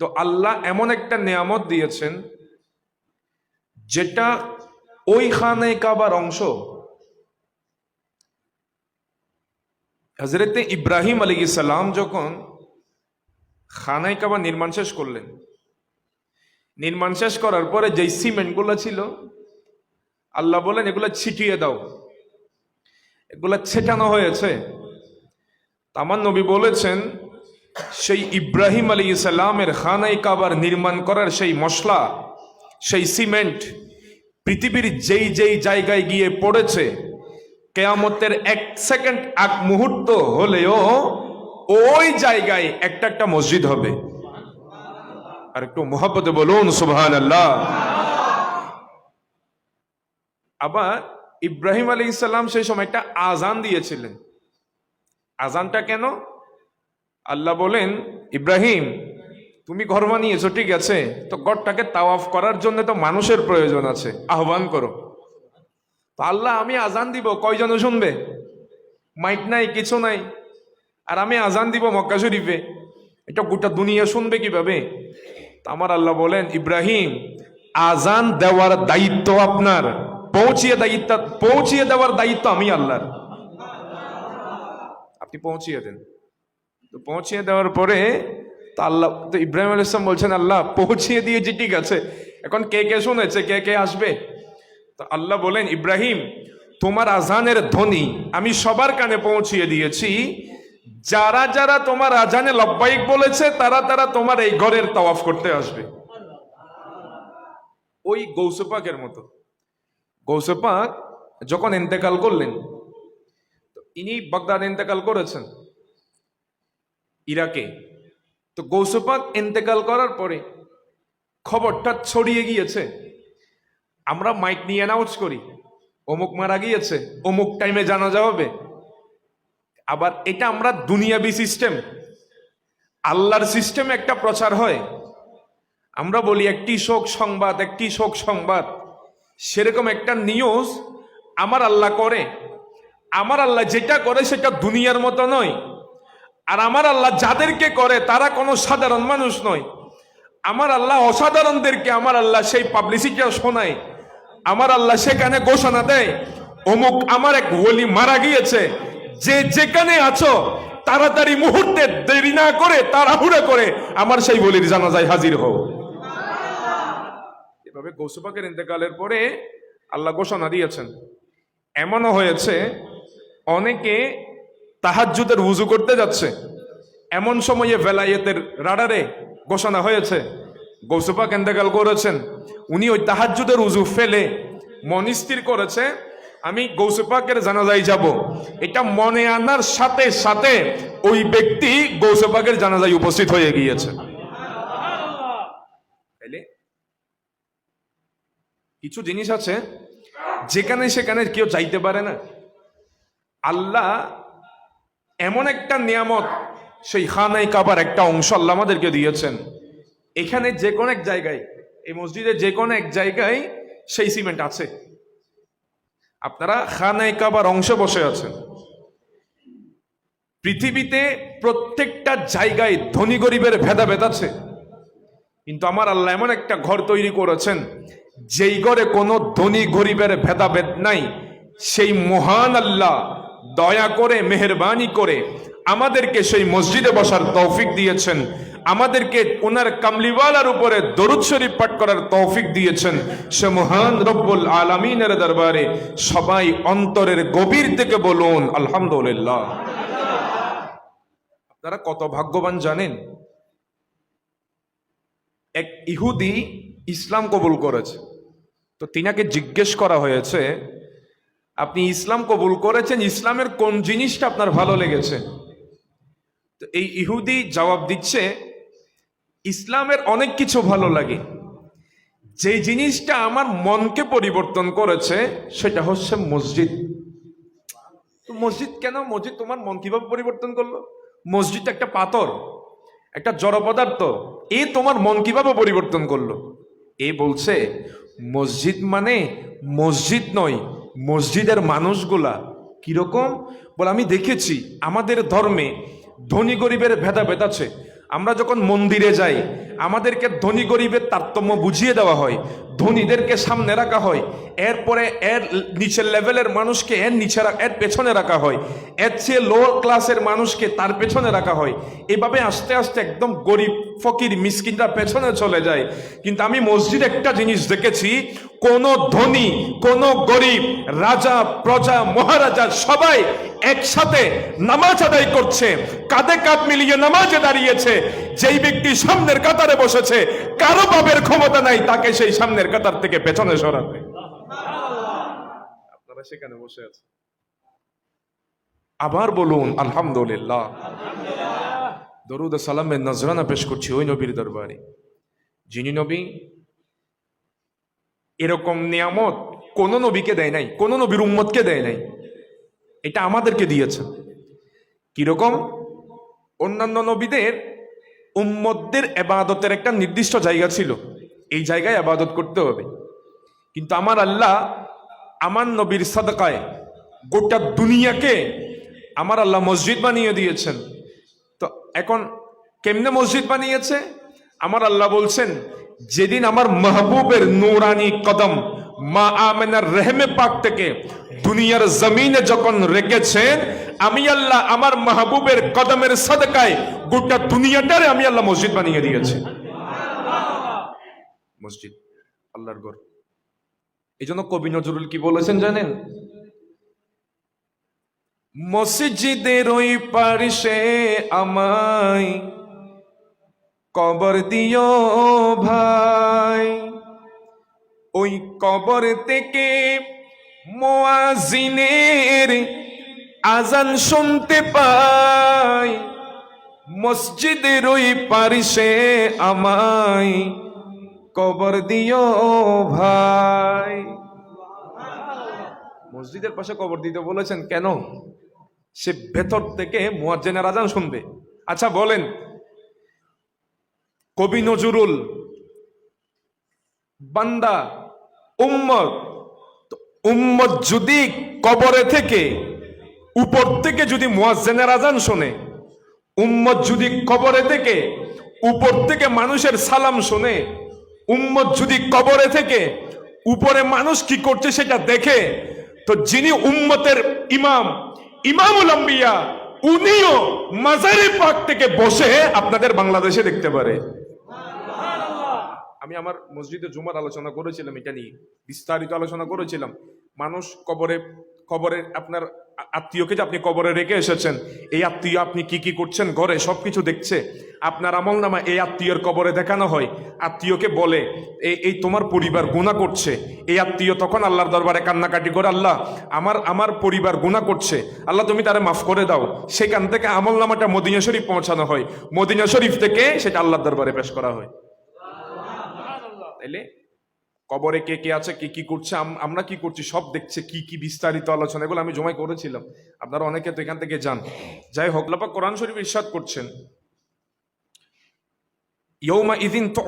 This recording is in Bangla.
তো আল্লাহ এমন একটা নিয়ামত দিয়েছেন, যেটা ওই খানে কাবার অংশ। হজরতে ইব্রাহিম আলী সালাম যখন খানাই কাবা নির্মাণ শেষ করলেন, নির্মাণ শেষ করার পরে যেই সিমেন্টগুলো ছিল, আল্লাহ বলেন এগুলো ছিটিয়ে দাও। এগুলা ছেটানো হয়েছে। তা আমার নবী বলেছেন সেই ইব্রাহিম আলী ইসালামের খানাই কাবার নির্মাণ করার সেই মশলা, সেই সিমেন্ট পৃথিবীর যেই যেই জায়গায় গিয়ে পড়েছে, কেয়ামতের এক সেকেন্ড এক মুহূর্ত হলেও ওই জায়গায় একটা একটা মসজিদ হবে। আর একটু মোহাব্বতে বলুন সুবহান আল্লাহ আবার ইব্রাহিম আলী ইসাল্লাম সেই সময় একটা আজান দিয়েছিলেন। আজানটা কেন? আল্লাহ বলেন, ইব্রাহিম, তুমি ঘর বানিয়েছো, ঠিক আছে, তো গড়টাকে তাওয়াফ করার জন্য তো মানুষের প্রয়োজন আছে। আহ্বান করো। তো আল্লাহ, আমি আজান দিব, কয়জন শুনবে? মাইক নাই, কিছু নাই। আর আমি আজান দিব মক্কা শরীফে। এটা গোটা দুনিয়া শুনবে কীভাবে? তা আমার আল্লাহ বলেন, ইব্রাহিম, আজান দেওয়ার দায়িত্ব আপনার। পৌঁছিয়ে দায়িত্ব, পৌঁছিয়ে দেওয়ার দায়িত্ব আমি আল্লাহর। আপনি পৌঁছিয়ে দেন। তো পৌঁছিয়ে দেওয়ার পরে তো আল্লাহ, তো ইব্রাহিম আল ইসলাম বলছেন, আল্লাহ, পৌঁছিয়ে দিয়েছি ঠিক আছে। এখন কে কে শুনেছে, কে কে আসবে? তো আল্লাহ বলেন, ইব্রাহিম, তোমার আজানের ধ্বনি আমি সবার কানে পৌঁছিয়ে দিয়েছি। যারা যারা তোমার আজানে লব্বাইক বলেছে, তারা তারা তোমার এই ঘরের তওয়াফ করতে আসবে। ওই গৌসপাকের মতো। গৌসপাক যখন এন্তেকাল করলেন ইনি বাগদাদ এন্তেকাল করেছেন। ইরাকে। তো গৌসপাক এন্তেকাল করার পরে খবরটা ছড়িয়ে গিয়েছে। আমরা মাইক নিয়ে অ্যানাউন্স করি, অমুক মারা গিয়েছে, অমুক টাইমে জানা যাবে আবার এটা আমরা দুনিয়াবি সিস্টেম আল্লাহর সিস্টেমে একটা প্রচার হয়। আমরা বলি একটি শোক সংবাদ, একটি শোক সংবাদ। সেরকম একটা নিউজ আমার আল্লাহ করে। আমার আল্লাহ যেটা করে সেটা দুনিয়ার মতো নয়। আর আমার আল্লাহ যাদেরকে করে, তারা কোনো সাধারণ মানুষ নয়। আমার আল্লাহ অসাধারণদেরকে আমার আল্লাহ সেই পাবলিসিটিটা শোনায়। আমার আল্লাহ সেখানে ঘোষণা দেয়, অমুক আমার এক ওলি মারা গিয়েছে। যে যেখানে আছো, তাড়াতাড়ি মুহূর্তে দেরি না করে, তাড়াহুড়ো করে আমার সেই বলির জানাজায় হাজির হও। এভাবে গৌসুপাকের ইন্তেকালের পরে আল্লাহ ঘোষণা দিয়েছেন। এমনও হয়েছে, অনেকে তাহাজ্জুদের উজু করতে যাচ্ছে। এমন সময়ে বেলায়েতের রাডারে ঘোষণা হয়েছে। গৌসুপাক ইন্তেকাল করেছেন। উনি ওই তাহাজ্জুদের উজু ফেলে মন স্থির করেছে, আমি গৌসুপাকের জানাজায় যাব। এটা মনে আনার সাথে সাথে ওই ব্যক্তি গৌসুপাকের জানাজায় উপস্থিত হয়ে গিয়েছে। কিছু জিনিস আছে, যেখানে সেখানে কেউ যাইতে পারে না। আল্লাহ এমন একটা নিয়ামত সেই খানাই কাবার একটা অংশ আল্লাহ আমাদেরকে দিয়েছেন। এখানে যে কোনো এক জায়গায়, এই মসজিদের যে কোনো এক জায়গায় সেই সিমেন্ট আছে। আপনারা খানাই কাবার অংশে বসে আছেন। পৃথিবীতে প্রত্যেকটা জায়গায় ধনী গরিবের ভেদাভেদ আছে। কিন্তু আমার আল্লাহ এমন একটা ঘর তৈরি করেছেন, যেই ঘরে কোনো ধনী গরিবের ভেদাভেদ নাই। সেই মহান আল্লাহ দয়া করে, মেহরবানি করে আমাদেরকে সেই মসজিদে বসার তৌফিক দিয়েছেন। আমাদেরকে ওনার কামলিওয়ালার উপরে দরুদ শরীফ পাঠ করার তৌফিক দিয়েছেন। সে মহান রব্বুল আলমিনের দরবারে সবাই অন্তরের গভীর থেকে বলুন, আলহামদুলিল্লাহ। আপনারা কত ভাগ্যবান জানেন? এক ইহুদি ইসলাম কবুল করেছে। তো তিনাকে জিজ্ঞেস করা হয়েছে আপনি ইসলাম কবুল করেছেন, ইসলামের কোন জিনিসটা আপনার ভালো লেগেছে? তো এই ইহুদি জবাব দিচ্ছে, ইসলামের অনেক কিছু ভালো লাগে। যে জিনিসটা আমার মনকে পরিবর্তন করেছে, সেটা হচ্ছে মসজিদ। মসজিদ কেন? মসজিদ তোমার মন কীভাবে পরিবর্তন করল? মসজিদ একটা পাথর, একটা জড় পদার্থ। এ তোমার মন কীভাবে পরিবর্তন করল? এ বলছে, মসজিদ মানে মসজিদ নয় মসজিদের মানুষগুলা কীরকম? বলে, আমি দেখেছি, আমাদের ধর্মে ধনী গরিবের ভেদাভেদ আছে। আমরা যখন মন্দিরে যাই আমাদেরকে ধনী গরিবের তারতম্য বুঝিয়ে দেওয়া হয়, ধনীদেরকে সামনে রাখা হয়, এরপরে এর নিচের লেভেলের মানুষকে এর নিচে এর পেছনে রাখা হয়, এর চেয়ে লোয়ার ক্লাসের মানুষকে তার পেছনে রাখা হয়। এভাবে আস্তে আস্তে একদম গরিব, ফকির, মিসকিনরা পেছনে চলে যায়। কিন্তু আমি মসজিদ একটা জিনিস দেখেছি, কোন ধনী, কোন গরিব, রাজা, প্রজা, মহারাজা সবাই একসাথে নামাজ আদায় করছে, কাঁধে কাঁধ মিলিয়ে নামাজে দাঁড়িয়েছে। যেই ব্যক্তি সামনের কাতারে বসেছে, কারও পাবের ক্ষমতা নাই, তাকে সেই সামনের কাতার থেকে পেছনে সরাতে। আপনারা সেখানে বসে আছেন। আবার বলুন, আলহামদুলিল্লাহ। দরুদ সালামের নজরানা পেশ করছি ওই নবীর দরবারে। যিনি নবী, এরকম নিয়ামত কোন নবীকে দেয় নাই, কোন নবীর উম্মতকে দেয় নাই। এটা আমাদেরকে দিয়েছে কীরকম? অন্যান্য নবীদের উম্মতদের এবাদতের একটা নির্দিষ্ট জায়গা ছিল। এই জায়গায় আবাদত করতে হবে। কিন্তু আমার আল্লাহ আমার নবীর সাদকায় গোটা দুনিয়াকে আমার আল্লাহ মসজিদ বানিয়ে দিয়েছেন। তো এখন কেমনে মসজিদ বানিয়েছে? আমার আল্লাহ বলছেন, যেদিন আমার মাহবুবের নুরানি কদম মা আমেনার রেহমে পাক থেকে দুনিয়ার জমিনে যখন রেখেছেন আমি আল্লাহ আমার মাহবুবের কদমের সদকায় গোটা দুনিয়াটারে আমি আল্লাহ মসজিদ বানিয়ে দিয়েছি। মসজিদ, আল্লাহর ঘর। এই জন্য কবি নজরুল কি বলেছেন জানেন? মসজিদের ওই পার্শ্বে আমায় কবর দিও ভাই। ওই কবর থেকে মোয়াজিনের আজান শুনতে পাই, মসজিদের ওই পার্শ্বে আমায় কবর দিও ভাই। মসজিদের পাশে কবর দিতে বলেছেন কেন? সে ভেতর থেকে মুয়াজ্জেনের আজান শুনবে। আচ্ছা বলেন, কবি নজরুল, বান্দা, উম্মত উম্মত যদি কবরে থেকে উপর থেকে যদি মুয়াজ্জেনের আজান শোনে, উম্মত যদি কবরে থেকে, উপর থেকে মানুষের সালাম শোনে, উম্মত যদি কবরে থেকে উপরে মানুষ কি করছে সেটা দেখে, তো যিনি উম্মতের ইমাম, ইমামুল আম্বিয়া, উনিও মাজারে পাক থেকে বসে আপনাদের বাংলাদেশে দেখতে পারে। আমি আমার মসজিদে জুমার আলোচনা করেছিলাম, এটা নিয়ে বিস্তারিত আলোচনা করেছিলাম। মানুষ কবরে কবরে আপনার আত্মীয়কে যে আপনি কবরে রেখে এসেছেন, এই আত্মীয় আপনি কি কি করছেন ঘরে, সবকিছু দেখছে। আপনার আমল নামা এই আত্মীয়র কবরে দেখানো হয়। আত্মীয়কে বলে এই তোমার পরিবার গুণা করছে। এই আত্মীয় তখন আল্লাহর দরবারে কান্নাকাটি করে, আল্লাহ, আমার আমার পরিবার গুণা করছে। আল্লাহ, তুমি তারে মাফ করে দাও। সেখান থেকে আমল নামাটা মদিনা শরীফ পৌঁছানো হয়। মদিনা শরীফ থেকে সেটা আল্লাহর দরবারে পেশ করা হয়। তাইলে কবরে কে কে আছে, কে কি করছে আমরা কি করছি, সব দেখছে, কি কি বিস্তারিত আলোচনা, এগুলো আমি জমাই করেছিলাম। আপনারা অনেকে তো এখান থেকে যান। যাই হোক লাপা কোরআন শরীফ ইরশাদ করছেন। ইয়ৌমা ইদিন তো